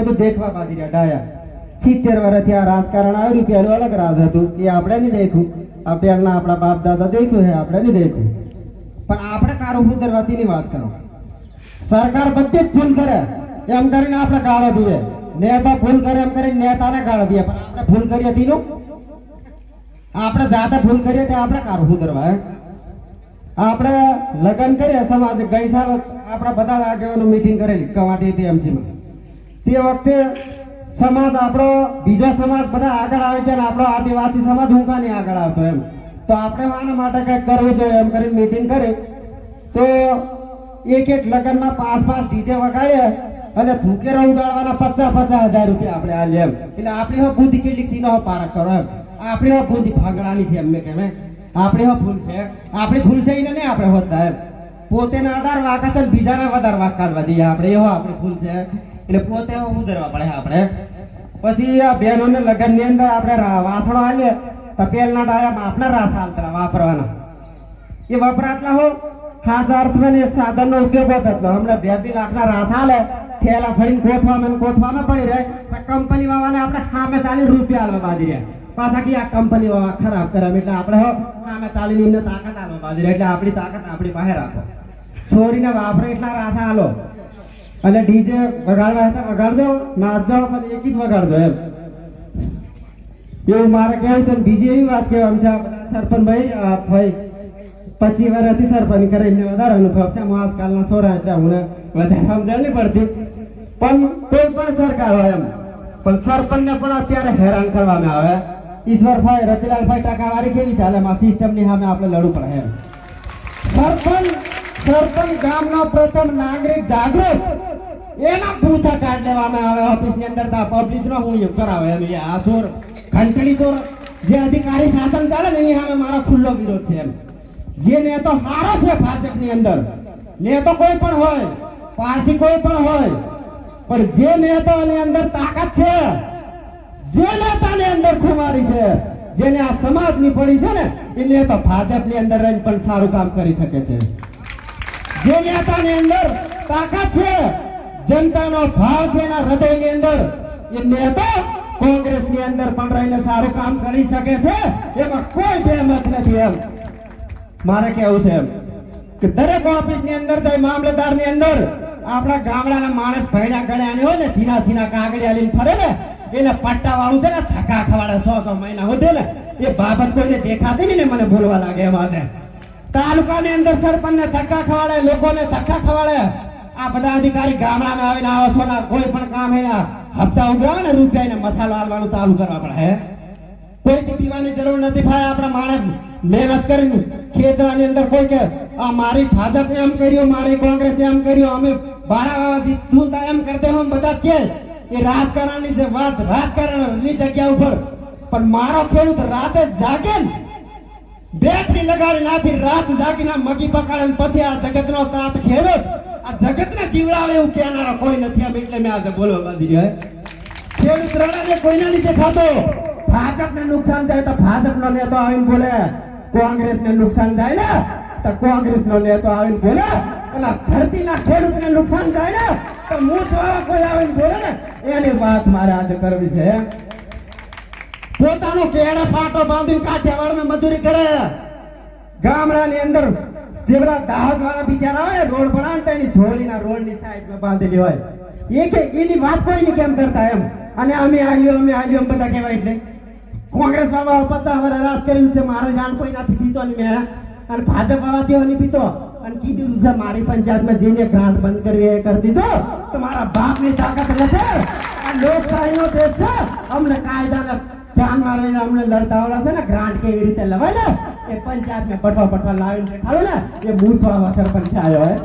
બધું દેખવા બાજી રહ્યા. ડાયા. સિત્તેર વર્ષથી આ રાજકારણ આવ્યું. પેલું અલગ રાજ હતું. એ આપણે નહીં દેખ્યું. આ પહેલા આપણા બાપ દાદા દેખ્યું હે, આપણે નહીં દેખ્યું. પણ આપણે કારો સુધરવાતીની વાત કરો. સરકાર બધી જ ભૂલ કરે. એમ કરીને આપણે ગાળો દઈએ નેતા ભૂલ કરે એમ કરીને નેતાને ગાળો દઈએ પણ આપણે ભૂલ કરીએ તેનું? આપણે જાતે ભૂલ કરીએ તે આપણે કારો સુધરવા હે. આપણે લગ્ન કરીએ, સમાજ ગઈ સાલ આપણા બધા આગેવાનો મીટિંગ કરેલી. કવાટી ટીએમસી માં. તે વખતે સમાજ આપણો, બીજા સમાજ બધા આગળ આવે છે અને આપણો આદિવાસી સમાજ હું નહીં આગળ આવતો એમ. તો આપણે આના માટે કંઈક કરવું જોઈએ એમ કરીને મીટિંગ કરી. તો એક એક લગ્નમાં પાંચ પાંચ ડીજે વગાડીએ અને ભૂકેરા ઉડાડવાના પચાસ પચાસ હજાર રૂપિયા આપણે આલીએ એમ. એટલે આપણી હો બુદ્ધિ કેટલીક સીનો પારક કરો એમ. આપણી હો બુદ્ધિ ફાંગડાની છે એમને કેમ આપણે આપણી હો ભૂલ છે. આપણી ભૂલ છે એને નહીં આપણે હોતા એમ. પોતેના આધાર વાક છે બીજાના વધારે વાક કાઢવા જઈએ આપણે. એવો આપણે ભૂલ છે. એટલે પોતે ઉધરવા પડે આપણે? પછી આ બહેનોને લગ્નની અંદર આપણે વાસણો આલીએ તો પેલના ડાયા આપના રાસ હાલતા વાપરવાના. એ વપરાતલા હો, ખાસ ને સાધનનો ઉપયોગ થતો હમણાં બે બે લાખના રાસ હાલે, થેલા ફરીને ગોઠવામાં ગોઠવામાં પડી રહે, તો કંપની વાળાને આપણે સામે ચાલી રૂપિયા આલવા બાજી રહ્યા. પાછા કે આ કંપની વાળા ખરાબ કરે એટલે આપણે સામે ચાલીને એમને તાકાત આલવા બાજી રહ્યા. એટલે આપણી તાકાત આપણી પાસે રાખો. છોરીને વાપરે એટલા રાસા આલો અને ડીજે વગાડવા હતા, વગાડજો, નાચજો, પણ એક જ વગાડજો એમ. એવું મારે કહેવું છે બીજી એવી વાત કહેવાનું છે, આ સરપંચ ભાઈ, આ ભાઈ પચીસ વર્ષથી સરપંચ કરે, એમને વધારે અનુભવ છે. આજકાલના છોરા એટલે હું વધારે સમજણ નહીં પડતી. પણ કોઈ પણ સરકાર હોય એમ. પણ સરપંચને પણ અત્યારે હેરાન કરવામાં આવે. ઈશ્વરભાઈ, રચલાલભાઈ ટકાવારી કેવી ચાલે? એમાં સિસ્ટમની સામે આપણે લડવું પડે એમ. સરપંચ સરપંચ ગામનો પ્રથમ નાગરિક જાગૃત. એના બૂથા કાર્ડ લેવામાં આવે, ઓફિસની અંદર તા પબ્લિક નો હું એવું કરાવે એમ આ ચોર, ઘંટડી ચોર, જે અધિકારી શાસન ચાલે ને એ સામે મારો ખુલ્લો વિરોધ છે એમ. જે નેતો હારો છે ભાજપની અંદર. નેતો કોઈ પણ હોય, પાર્ટી કોઈ પણ હોય, પણ જે નેતાની અંદર તાકાત છે, જે નેતા ની અંદર ખુમારી છે, જેને આ સમાજની પડી છે ને, એ નેતા ભાજપની અંદર રહીને પણ સારું કામ કરી શકે છે. જે નેતાની અંદર તાકાત છે જનતાનો ભાવ છે એના હૃદયની અંદર. એ નેતા કોંગ્રેસની અંદર પણ રહીને સારું કામ કરી શકે છે, એમાં કોઈ બેમત નથી એમ. મારે કેવું છે એમ કે દરેક ઓફિસની અંદર, તો મામલતદારની અંદર, આપણા ગામડાના માણસ ભણ્યા ગણ્યા હોય ને સીના સીના કાગડિયા લઈને ફરે ને, એને પટ્ટા વાળું છે ને, થકા ખવાડે સો સો મહિના હોતે ને, એ બાબત કોઈને દેખાતી ને મને ભૂલવા લાગે એમાં તાલુકાની અંદર સરપંચને ધક્કા ખવાડે, લોકોને ધક્કા ખવાડે આ બધા અધિકારી ગામડામાં આવીને આવાસોના કોઈ પણ કામ એના હપ્તા ઉઘરાવે ને રૂપિયા એને મસાલો હાલવાનું ચાલુ કરવા પડે, હે? કોઈથી પીવાની જરૂર નથી ભાઈ આપણા માણસ મહેનત કરીને ખેતરાની અંદર કોઈ કે, આ મારી ભાજપ એમ કર્યું, મારી કોંગ્રેસ એમ કર્યું, અમે બાળા જીતું તા એમ કરતે હમ બધા કે, એ રાજકારણની જે વાત, રાજકારણની જગ્યા ઉપર. પણ મારો ખેડૂત રાતે જાગે ને. બેટરી લગાડી નાથી રાત જાગીને મગી પકડે ને પછી આ જગતનો તાત ખેડૂત આ જગતને જીવડાવે એવું કહેનારા કોઈ નથી આમ એટલે મેં આજે બોલવા બાંધી રહ્યો ખેડૂત રડાને કોઈને લીધે ખાતો ભાજપને નુકસાન થાય તો ભાજપનો નેતો આવીને બોલે. કોંગ્રેસને નુકસાન થાય ને તો કોંગ્રેસનો નેતો આવીને બોલે. અને ધરતીના ખેડૂતને નુકસાન થાય ને તો હું જોવા કોઈ આવીને બોલે ને, એની વાત મારે આજે કરવી છે પોતાનો કેળા પાટો બાંધી કાઠિયાવાડમાં મજૂરી કરે. ગામડાની અંદર જે પેલા દાહોદ વાળા બિચારા હોય ને, રોડ બનાવે એની ઝોલીના રોડની સાઈડમાં બાંધેલી હોય. એ કે એની વાત કોઈ નહીં કેમ કરતા એમ. અને અમે આલ્યો અમે આલ્યો એમ બધા કહેવાય એટલે. કોંગ્રેસ વાળા પચાસ વર્ષ રાજ કર્યું છે, મારો જાણ કોઈ નથી પીતો ને મેં. અને ભાજપ વાળા તેઓ નહીં પીતો. અને કીધું છે, મારી પંચાયતમાં જઈને ગ્રાન્ટ બંધ કરવી એ કરી દીધો. તો મારા બાપની તાકાત નથી આ લોકશાહીનો દેશ છે. અમને કાયદાને ધ્યાનમાં રહીને અમને લડતા વાળા છે ને, ગ્રાન્ટ કેવી રીતે લવાય ને? એ પંચાયતમાં બટવા પટવા લાવીને દેખાડો ને, એ મૂછવા સરપંચ આવ્યો હે.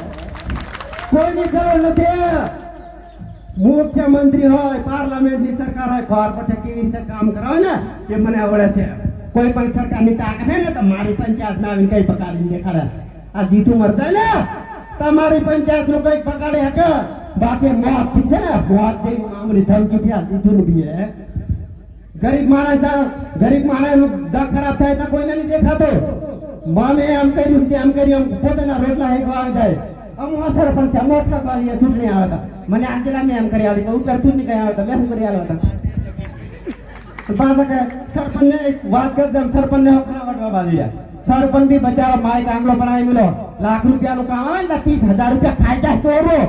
કોઈની જરૂર નથી. મુખ્યમંત્રી હોય, પાર્લામેન્ટની સરકાર હોય ઘર પટે કેવી રીતે કામ કરાવે ને, એ મને આવડે છે. કોઈ પણ સરકારની તાકાત હે ને, તો મારી પંચાયતમાં આવીને કઈ પકાડીને દેખાડે. આ જીતું મરતા ને, તમારી પંચાયતનું કઈ પકાડી હકે બાકી મોતથી છે ને, મોત જેવી મામલી ધમકી થયા આ ની બી ગરીબ માણસ ગરીબ માણસ દગ ખરાબ થાય તો કોઈને નહીં દેખાતો. મામે એમ કર્યું તેમ કર્યું એમ પોતાના રોટલા હેકવા આવી જાય. અમો સરપંચ છે મોટા પાડીએ ચૂંટણી આવે હતા મને આંજલા મેં એમ કરી આવી હું કરતું નહીં કઈ આવે હતા મેં શું કરી આવ્યા હતા પાછા કે સરપંચને એક વાત કરી દઉં, સરપંચને હકના વટવા બાંધી સરપંચ બી બચારો માઇક આંગળો બનાવી મેલો લાખ રૂપિયાનું કામ આવે ને ત્રીસ હજાર રૂપિયા ખાઈ જાય ચોરો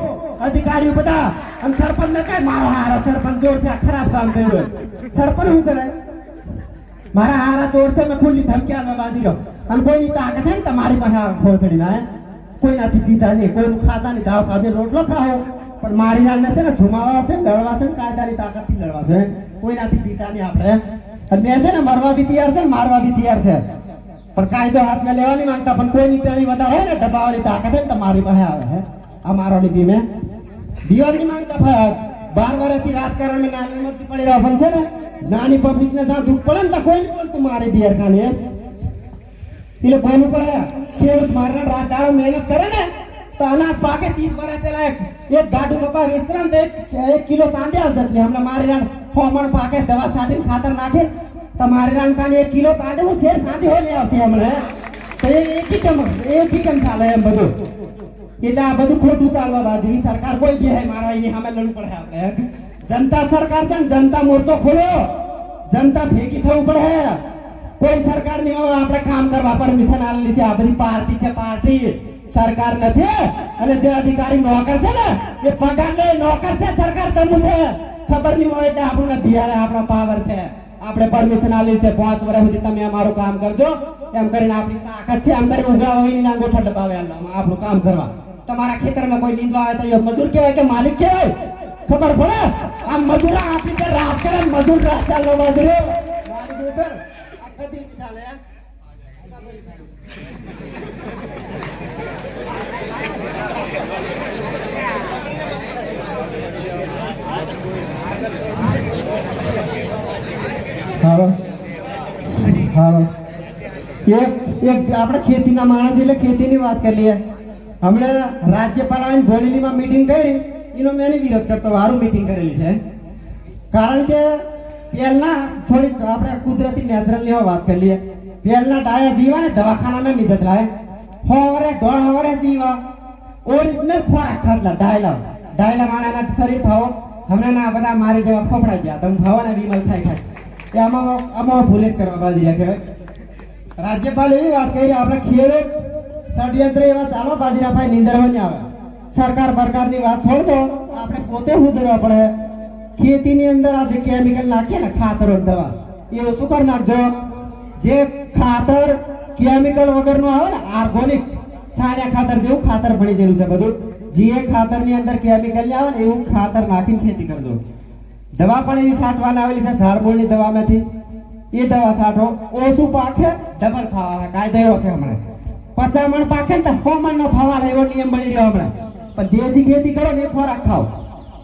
અધિકારીઓ બધા અને સરપંચ ને કઈ મારો હારા સરપંચ જોર છે ખરાબ કામ કર્યું સરપંચ શું કરે? મારા હારા ચોર છે, મેં ખુલ્લી ધમકી આવે બાજી રહ્યો. અને કોઈની તાકાત છે ને, તમારી પાસે ખોસડી ના કોઈનાથી પીતા નહીં, કોઈનું ખાતા નહીં, દાવ ખાધે, રોટલો ખાઓ. પણ મારી નાને છે ને ઝુમાવા છે લડવા છે ને, કાયદાની તાકાતથી લડવા છે કોઈનાથી પીતા નહીં આપણે અને મેં છે ને, મરવા બી તૈયાર છે ને, મારવા બી તૈયાર છે. પણ કાયદો હાથમાં લેવા નહીં માંગતા, પણ કોઈની ટેણી વધારે ને, દબાવવાની તાકાત હોય ને, તો મારી પાસે આવે છે આ મારોની બી મેં દિવાળી માંગતા ભાઈ બાર વર્ષથી રાજકારણમાં નાની ઉંમરથી પડી રહ્યા છે ને, નાની પબ્લિક ને જ્યાં દુઃખ પડે ને ત્યાં કોઈ બોલતું મારે બિયર ખાને એટલે બોલવું પડે ખેડૂત મારના રાજદારો મહેનત કરે ને, તો અનાજ પાકે ત્રીસ વર્ષ પહેલા એક એક ગાડું કપા વેચતા ને એક કિલો ચાંદી આવશે એટલે હમણાં મારી રાણ ફોમણ પાકે દવા છાંટીને ખાતર નાખે. મારી રાણ ખાલી એક કિલો ચાંદી, હું શેર ચાંદી હોય નહીં આવતી હમણાં તો એ કેમ એકી કેમ ચાલે એમ બધું? એટલે આ બધું ખોટું ચાલવા બાજુની સરકાર કોઈ બે મારા એની સામે લડવું પડે આપણે. જનતા સરકાર છે ને, જનતા મોરતો ખોલો. જનતા ભેગી થવું પડે. કોઈ સરકારની હોય આપણે કામ કરવા પરમિશન આલેલી છે, આ બધી પાર્ટી છે, પાર્ટી. સરકાર નથી. અને જે અધિકારી નોકર છે ને, એ પગાર લે નોકર છે, સરકાર તમને છે ખબર નહીં હોય એટલે આપણને બિહારે આપણો પાવર છે. આપણે પરમિશન આલી છે, પાંચ વર્ષ સુધી તમે અમારું કામ કરજો. એમ કરીને આપણી તાકાત છે અંદર ઉગાવ હોય ના ગોઠા ડબાવે આપણું કામ કરવા. તમારા ખેતરમાં કોઈ નીંદવા આવે તો મજૂર કહેવાય કે માલિક કહેવાય? ખબર પડે? આ મજૂર આપી રાત કરે, મજૂર રાજ ચાલો મજૂર કદી ચાલે હારો. હારો. એક એક, આપણે ખેતીના માણસ એટલે ખેતીની વાત કરી લઈએ. હમણાં રાજ્યપાલ આવીને ભોડેલીમાં મીટિંગ કરી, એનો મેં વિરોધ કરતો વારું મીટિંગ કરેલી છે. કારણ કે પહેલા થોડીક આપણે કુદરતી નેચરલની વાત કરી લઈએ. ડાયા જીવા ને દવાખાનામાં નહીં જતલા હવારે દોઢ હવારે જીવા. ઓરિજિનલ ખોરાક ખાતલા ડાયલા. ડાયલા માણાના શરીર ભાવો. હમણાં ના બધા મારી જેવા ફોફડા ગયા. તમે ફાવો ને વિમલ ખાઈ ખાઈ. એ આમાં આમાં ભૂલે જ કરવા બાજી રહ્યા કહેવાય. રાજ્યપાલ એવી વાત કરી, આપણે ખેડૂત ષડયંત્ર એવા ચાલો બાજીરાભાઈ નીંદરવા નહીં આવે. સરકાર બરકારની વાત છોડ દો, આપણે પોતે સુધરવા પડે? ખેતીની અંદર આ જે કેમિકલ નાખીએ ને, ખાતર દવા એ ઓછું કરી નાખજો? જે ખાતર કેમિકલ વગરનું આવે ને આર્ગોનિક છાણિયા ખાતર જેવું ખાતર ભણી ગયેલું છે બધું. જે ખાતરની અંદર કેમિકલ આવે ને, એવું ખાતર નાખીને ખેતી કરજો. દવા પણ એવી છાંટવાની આવેલી છે, ઝાડમૂળની દવામાંથી. એ દવા છાંટો ઓછું પાકે, ડબલ ફાવા કાયદો એવો છે હમણાં. પચાસ પાકે ને સો નો ફાવા એવો નિયમ બની રહ્યો હમણાં. પણ દેશી ખેતી કરો ને એ ખોરાક ખાઓ.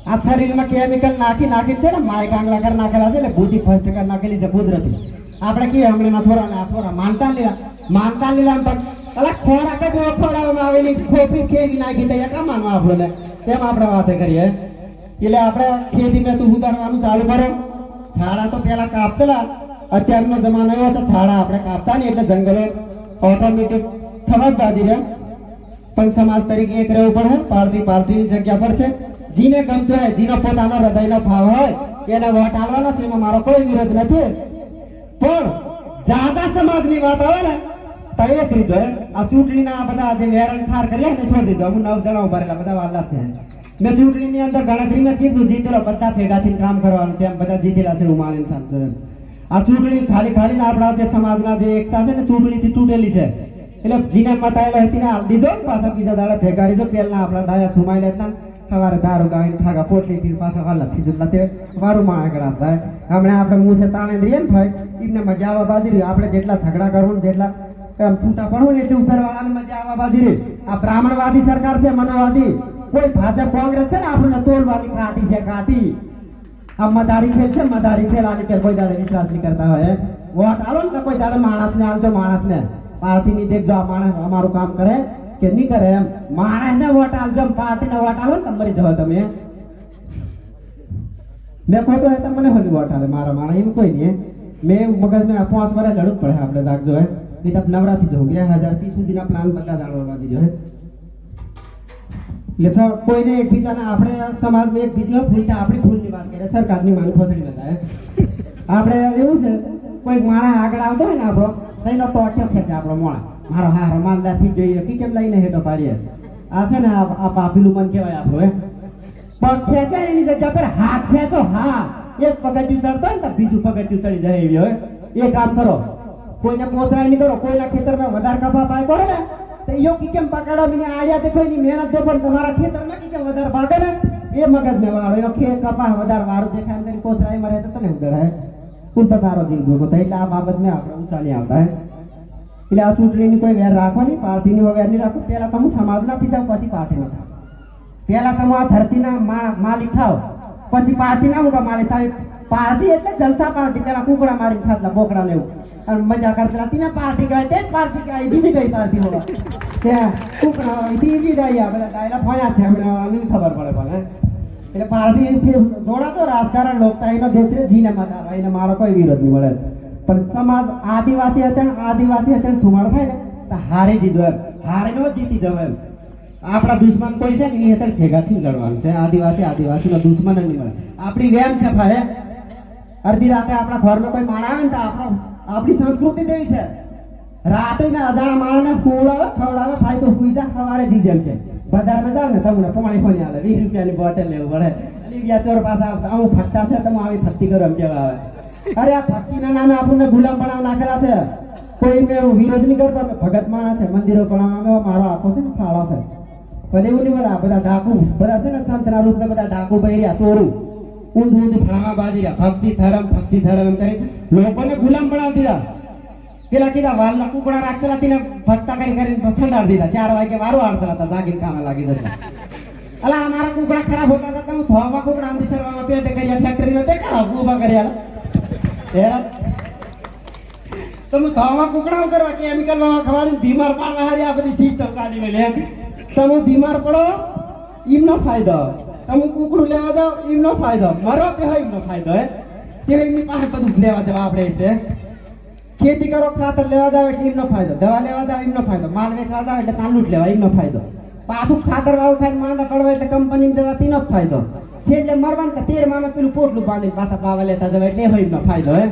આ શરીરમાં કેમિકલ નાખી નાખી છે ને માય કાંગલા કર નાખેલા છે, એટલે બુદ્ધિ ફર્સ્ટ કર નાખેલી છે કુદરતી. આપણે કહીએ હમણાં છોરા ના છોરા માનતા લીલા. માનતા લીલા પણ અલા ખોરાક જ એવો આવેલી, ખોપરી ખેવી નાખી તો એ કામ માનવા આપણને એમ આપણે વાતે કરીએ. એટલે આપણે ખેતી મેં ઉતારવાનું ચાલુ કરો. છાડા તો પેલા કાપતેલા અત્યારનો જમાનો એવો છે છાડા આપણે કાપતા નહીં એટલે જંગલો ઓટોમેટિક જ બાજી રહ્યા. પણ સમાજ તરીકે એક રહેવું પડે પાર્ટી પાર્ટીની જગ્યા પર છે. જીને ગમતું હોય, જીનો પોતાનો હૃદયનો ભાવ હોય, એને વોટ આલવાનો છે, એમાં મારો કોઈ વિરોધ નથી. પણ જાજા સમાજની વાત આવે ને, તો એક ત્રીજો આ ચૂંટણીના બધા જે વેરણ ખાર કર્યા ને છોડી દીધો હું નવ જણા ઊભા રહેલા, બધા વાલા છે. મેં ચૂંટણીની અંદર ગણતરીમાં કીધું, જીતેલો બધા ભેગાથી કામ કરવાનું છે એમ, બધા જીતેલા છે હું માનીને છે આ ચૂંટણી ખાલી ખાલી ને આપણા જે સમાજના જે એકતા છે ને, ચૂંટણીથી તૂટેલી છે. એટલે જીને મતાયેલા હતી ને હાલ દીધો ને પાછા બીજા દાડા ભેગા દીધો પેલા આપણા ડાયા છુમાઈ લેતા સવારે દારૂ ગાવીને ફાગા પોટલી પીને પાછા હાલથી જેટલા તે વારું માણા ગણા થાય હમણાં આપણે મૂસે તાણે રહીએ ને ભાઈ, એમને મજા આવવા બાજી રહી આપણે જેટલા ઝઘડા કરવું ને જેટલા આમ છૂટા પડવું ને એટલી ઉપરવાળાને મજા આવવા બાજી રહી આ બ્રાહ્મણવાદી સરકાર છે, મનોવાદી. કોઈ ભાજપ કોંગ્રેસ છે ને, આપણને તોલવાની કાટી છે કાટી આ મદારી ખેલ છે મદારી ખેલ. આની કે કોઈ દાડે વિશ્વાસ નહીં કરતા હોય વોટ આલો ને કોઈ દાડે માણસ ને આલજો માણસ ને પાર્ટી ની દેખજો આ માણસ અમારું કામ કરે કે નહીં કરે એમ. માણસ ને વોટ આલજો પાર્ટી ને વોટ આલો ને તમે મરી જાવ તમે મેં ખોટો હોય તો મને હોલી વોટ આલે, મારા માણસ, એમ કોઈ નહીં મેં મગજ મેં પાંચ વર્ષ લડવું પડે આપણે જાગજો, હે. નહીં તો નવરાથી જવું, બે હજાર ત્રીસ સુધીના પ્લાન બધા જાણવા દીધો હે. એટલે સર, કોઈને એકબીજાના, આપણે સમાજમાં એકબીજો ભૂલ છે, આપણી ભૂલની વાત કરીએ. સરકારની માંગ ખોસડી બધા આપણે એવું છે, કોઈ માણસ આગળ આવતો હોય ને આપણો, તો એનો ખેંચે આપણો મોણા. મારો હા રમાનદારથી જોઈએ, કે કેમ લઈને હેઠો પાડીએ? આ છે ને, આ પાપીલું મન કહેવાય આપણું, હે? પગ ખેંચે એની જગ્યા પર હાથ ખેંચો, હા. એક પગથિયું ચડતો ને, તો બીજું પગથિયું ચડી જાય એવી હોય એ કામ કરો. કોઈને કોતરાય નહીં કરો, કોઈના ખેતરમાં વધારે કપા પાય કરો ને તો યો કી કેમ પકડા? મને આડિયા દેખો એની મહેનત દેખો ને તમારા ખેતરમાં કી કેમ વધારે ભાગે ને? એ મગજ મેં વાળો, એનો ખે કપા વધારે વારું દેખાય એમ કરી કોતરાય મરે તો તને ઉદળાય કુલ તો તારો જીવ જોગો થાય, એટલે આ બાબત મેં આપણે ઉચાલી આવતા, હે? એટલે આ ચૂંટણીની કોઈ વેર રાખો નહીં, પાર્ટીની વેર નહીં રાખો. પહેલા તમે સમાજ નથી જાઓ પછી પાર્ટીના થાવ પહેલા તમે આ ધરતીના માલિક થાવ પછી પાર્ટીના હું માલિક થાય પાર્ટી એટલે જલસા પાર્ટી પેલા કુકડા મારીને ખાતલા બોકડા એવું. અને મજા કરતા હતી ને પાર્ટી કહેવાય તે જ પાર્ટી કહેવાય બીજી કઈ પાર્ટી હોય? ત્યાં કુકડા હોય તે બી જાય બધા ડાયલા ફોયા છે, અમને ખબર પડે પણ એટલે પાર્ટી જોડાતો રાજકારણ, લોકશાહીનો દેશ રે જીને મતા એને મારો કોઈ વિરોધ નહીં મળે. પણ સમાજ આદિવાસી હતા ને આદિવાસી હતા ને સુમાળ થાય ને, તો હારે જીજો એમ. હારીનો જીતી જવો આપણા દુશ્મન કોઈ છે ને એની હેઠળ ભેગાથી લડવાનું છે. આદિવાસી આદિવાસીનો દુશ્મન જ નહીં મળે. આપણી વેમ છે, ભાઈ અડધી રાતે આપણા ઘરમાં કોઈ માણ આવે ને તો આપણો આપણી સંસ્કૃતિ તેવી છે? રાતે ને અજાણા માણાને ખવડાવે ખવડાવે, ખાય તો જાય જા, સવારે જી જેમ કે. બજારમાં જાવ ને, તમને પાણી પાણી આલે વીસ રૂપિયાની બોટલ લેવું પડે અને બીજા ચોર પાસે આવતા હું ફક્તા છે, તમે આવી ફક્તિ કરો એમ કેવા આવે. અરે, આ ફક્તિના નામે આપણને ગુલામ બનાવ નાખેલા છે. કોઈ મેં વિરોધ નહીં કરતો, અમે ભગત માણસ છે, મંદિરો બનાવવામાં મારો આખો છે ને ફાળો છે. ભલે એવું નહીં બધા ડાકુ, બધા છે ને સંતના રૂપે બધા ડાકુ બહેર્યા ચોરું. ઊંધ ઊંધ ફાળામાં બાજી રહ્યા. ભક્તિ ધરમ ભક્તિ ધરમ એમ કરી લોકોને ગુલામ બનાવી દીધા. પેલા કીધા વાલના કુકડા રાખેલા તેને ભક્તા કરી કરીને છંડાડી દીધા. ચાર વાગે વારો આડતા હતા જાગીને કામે લાગી જશે. અલા અમારા કુકડા ખરાબ હોતા હતા હું થોવા કુકડા આમથી સરવામાં પેતે કર્યા ફેક્ટરીમાં તે ખરાબ ઊભા કર્યા. તમે થવામાં કુકડાઓ કરવા કેમિકલમાં ખવાડીને બીમાર પાડવા હારી આ બધી સિસ્ટમ કાઢી મેલે તમે બીમાર પડો, એમનો ફાયદો. તમે કુકડું લેવા જાઓ એમનો ફાયદો. મરો તે હોય એમનો ફાયદો, હે? તે એમની પાસે બધું લેવા જવા આપણે એટલે ખેતી કરો, ખાતર લેવા જાવ એટલે એમનો ફાયદો. દવા લેવા જાવ એમનો ફાયદો. માલ વેચવા જાવ એટલે જ લેવા એમનો ફાયદો. પાછું ખાતર વાળું ખાઈને માંદા પડવા એટલે કંપનીની દવા તેનો જ ફાયદો. છે એટલે મરવાનું તેર મામે પેલું પોટલું બાંધીને પાછા પાવા લેતા જવા એટલે હોય એમનો ફાયદો, હે?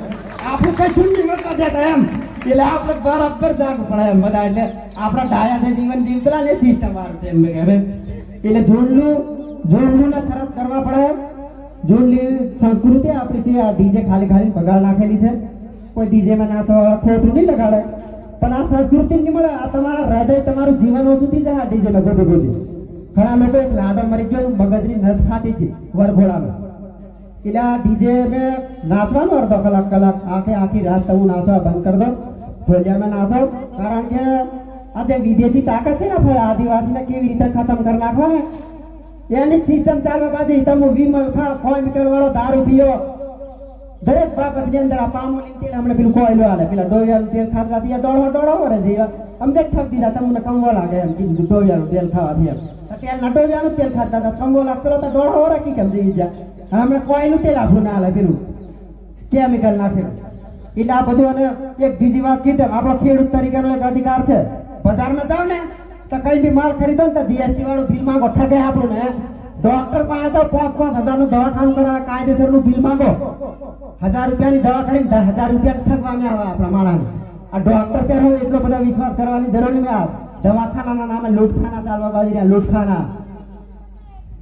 આપણું કઈ ચૂંટણી મળતા દેતા એમ. એટલે આપણે બરાબર જાગવું પડે એમ બધા એટલે. આપણા ડાયા જે જીવન જીવતલા ને સિસ્ટમ વાળું છે એમ કે એટલે જોડનું જોડનું ને શરત કરવા પડે. જોડની સંસ્કૃતિ આપણી છે, આ ડીજે ખાલી ખાલી પગાર નાખેલી છે. કોઈ ડીજે માં નાચવા વાળા ખોટું નહીં લગાડે. પણ આ સંસ્કૃતિ નહીં મળે, આ તમારા હૃદય તમારું જીવન ઓછું થઈ જાય આ ડીજે માં ગોડી ગોડી ઘણા લોકો એક લાડો મરી ગયો મગજની નસ ફાટી છે વરઘોડામાં. એટલે આ ડીજે મેં નાચવાનું અડધો કલાક કલાક, આખે આખી રાત તમે નાચવા બંધ કરી દો. ઢોલિયામાં નાચો. કારણ કે આ જે વિદેશી તાકાત છે ને આદિવાસીને કેવી રીતે ખતમ કરી નાખવા ને એની સિસ્ટમ ચાલવા પાછી તમે વિમલ, ખા કેમિકલ વાળો દારૂ પીઓ. દરેક બાબતની અંદર આ પામોલીન તેલ હમણાં પેલું કોયલું હાલે. પેલા ડોવિયાનું તેલ ખાતા ડોળો દોડો વરે છે. અમને ઠપ દીધા, તમને કંગો લાગે એમ કીધું ડોવિયાનું તેલ ખાવાથી એમ તો તેલના ડોવિયાનું તેલ ખાતા હતા. કંગો લાગતો હતો ડોળો વરે કી કેમ જીવી ગયા? અને હમણાં કોયલું તેલ આખું ના હાલે પેલું. કેમિકલ નાખેલું. એટલે આ બધું અને એક બીજી વાત કીધે, આપણો ખેડૂત તરીકેનો એક અધિકાર છે. બજારમાં જાવ ને તો કઈ બી માલ ખરીદો ને તો જીએસટી વાળું બિલ માંગો. ઠગે આપણું ને ડોક્ટર પાસે તો પાંચ પાંચ હજારનું દવાખાનું કરાવે, કાયદેસરનું બિલ માંગો. હજાર રૂપિયાની દવા કરીને હજાર રૂપિયા ઠગવામાં આવે આપણા માણસને આ ડોક્ટર પર હોય એટલો બધો વિશ્વાસ કરવાની જરૂર નહીં આ દવાખાનાના નામે લૂંટખાના ચાલવા બાજી રહ્યા, લૂંટખાના.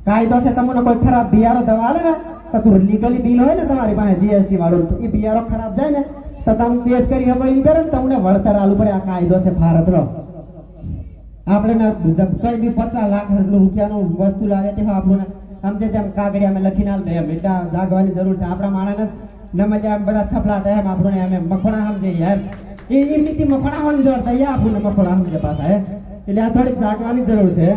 કાયદો છે, તમને કોઈ ખરાબ બિયારો દવા આલે ને, તો તું લીગલી બિલ હોય ને તમારી પાસે જીએસટી વાળું એ બિયારો ખરાબ જાય ને, તો તમે કેસ કરી શકો એની કરે ને, તમને વળતર આલવું પડે. આ કાયદો છે ભારતનો. આપણે ને કઈ બી પચાસ લાખ રૂપિયાનું વસ્તુ લાવે તે આપણને, આમ જે તેમ કાગડી લખીને લખી દે એમ. એટલે જાગવાની જરૂર છે. આપણા માણસને નમે આમ બધા થપલાટ એમ આપણને એમ મખોડા સમજે એમ. એ એમની મખોણા હોવાની જરૂર થાય આપણને મખોણા સમજે પાછા એટલે આ થોડીક જાગવાની જરૂર છે.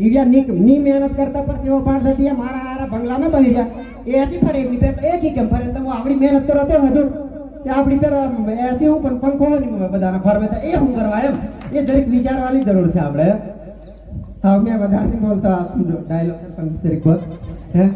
ઈવ્યા ની ની મહેનત કરતા પર સેવા પાડ થતી મારા આરા બંગલામાં બહી ગયા એ એસી ફરે, એમની પેટ એક કેમ ફરે? તમે આપણી મહેનત કરો તે હજુ. કે આપણી પેર એસી હું પણ પંખો હોય બધાના ઘરમાં તો એ શું કરવા એમ. એ જરીક વિચારવાની જરૂર છે આપણે. હા, મેં વધારે બોલતા. ડાયલોગ પણ જરીક હે?